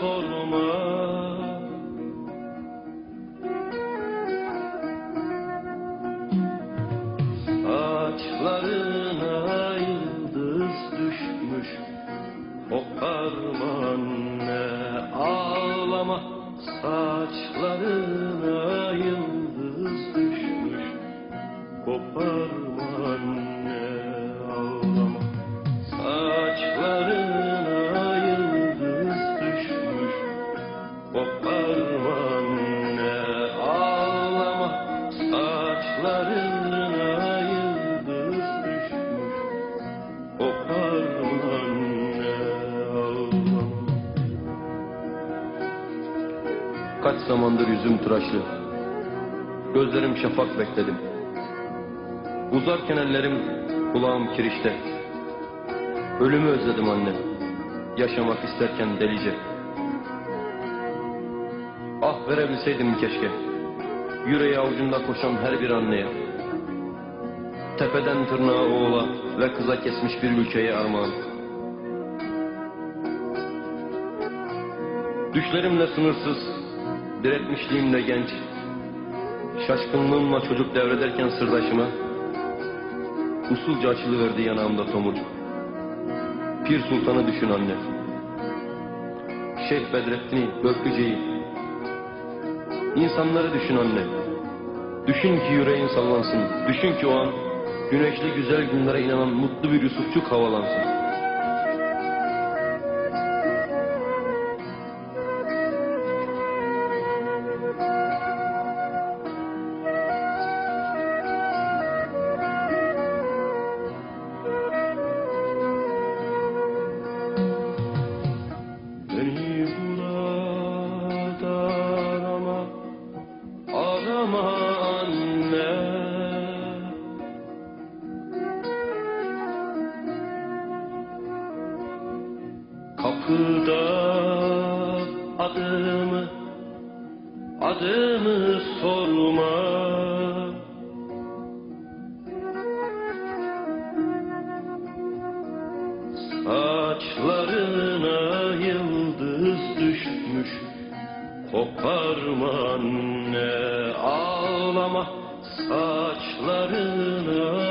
sorma. Saçlarına yıldız düşmüş Koparma Kaç zamandır yüzüm tıraşlı Gözlerim şafak bekledim. Uzarken ellerim kulağım kirişte. Ölümü özledim annem Yaşamak isterken delice. Ah verebilseydim keşke. Yüreği avucunda koşan her bir anneye. Tepeden tırnağa oğula ve kıza kesmiş bir ülkeye armağan. Düşlerimle sınırsız, diretmişliğimle genç Şaşkınlığımla çocuk devrederken sırdaşıma Usulca açılıverdi yanağımda tomurcuk. Pir Sultan'ı düşün anne. Şeyh Bedrettin'i, Börküce'yi. İnsanları düşün anne. Düşün ki yüreğin sallansın. Düşün ki o an Güneşli güzel günlere inanan mutlu bir Yusufçuk havalansın Kapıda adımı, adımı sorma. Saçlarına yıldız düşmüş Koparma anne ağlama Saçlarına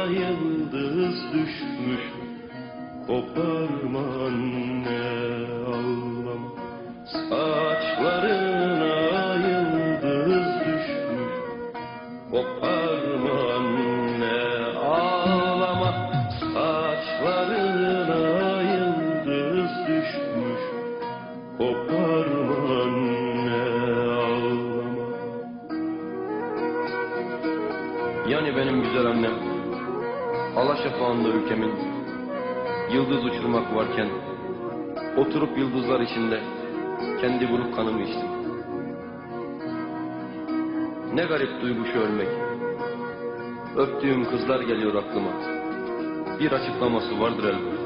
annem Alaşafağında ülkemin Yıldız uçurmak varken Oturup yıldızlar içinde Kendi buruk kanımı içtim ne garip duygu şu ölmek. Öptüğüm kızlar geliyor aklıma. Bir açıklaması vardır elbet.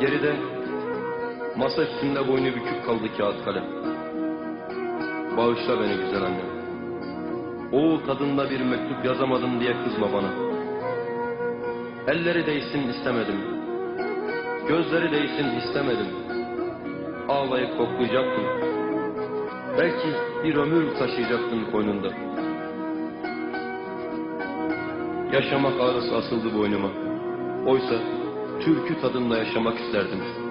Geride masa üstünde boynu bükük kaldı kağıt kalem. Bağışla beni güzel annem. Oğul tadında bir mektup yazamadım diye kızma bana. Elleri değsin istemedim. Gözleri değsin istemedim. Ağlayıp koklayacaktım. Belki bir ömür taşıyacaktın koynunda. Yaşamak ağrısı asıldı boynuma. Oysa türkü tadında yaşamak isterdim.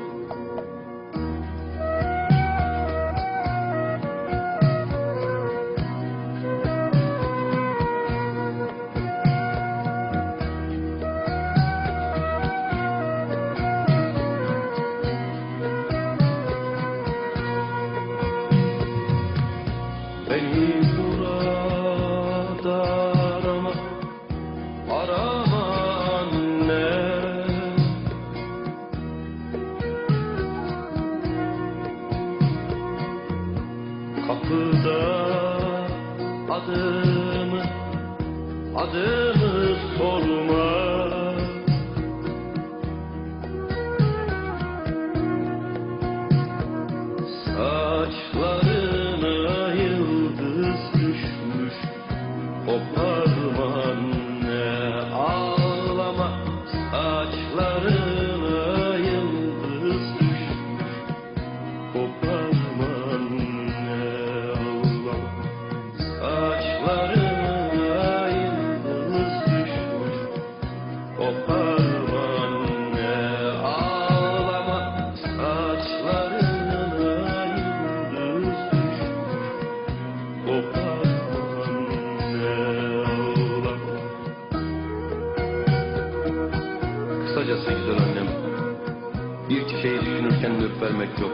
Burada arama, arama anne. Kapıda adımı, adımı demek yok.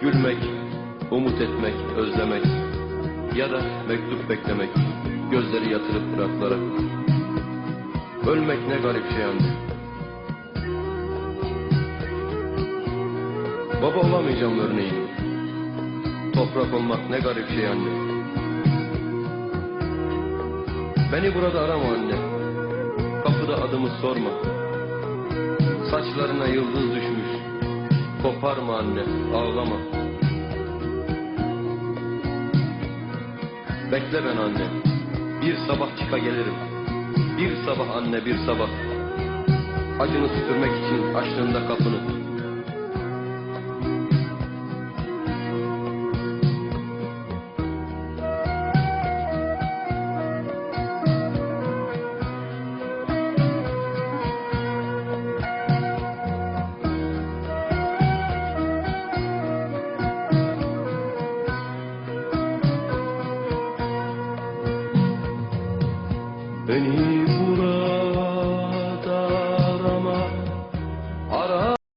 Gülmek, umut etmek, özlemek ya da mektup beklemek, gözleri yatırıp bıraklara. Ölmek ne garip şey anne. Baba olamayacağım örneğin. Toprak olmak ne garip şey anne. Beni burada arama anne. Kapıda adımı sorma. Saçlarına yıldız düşmüş. Koparma anne, ağlama. Bekle ben anne. Bir sabah çıka gelirim. Bir sabah anne, bir sabah. Acını süpürmek için açtığında kapını.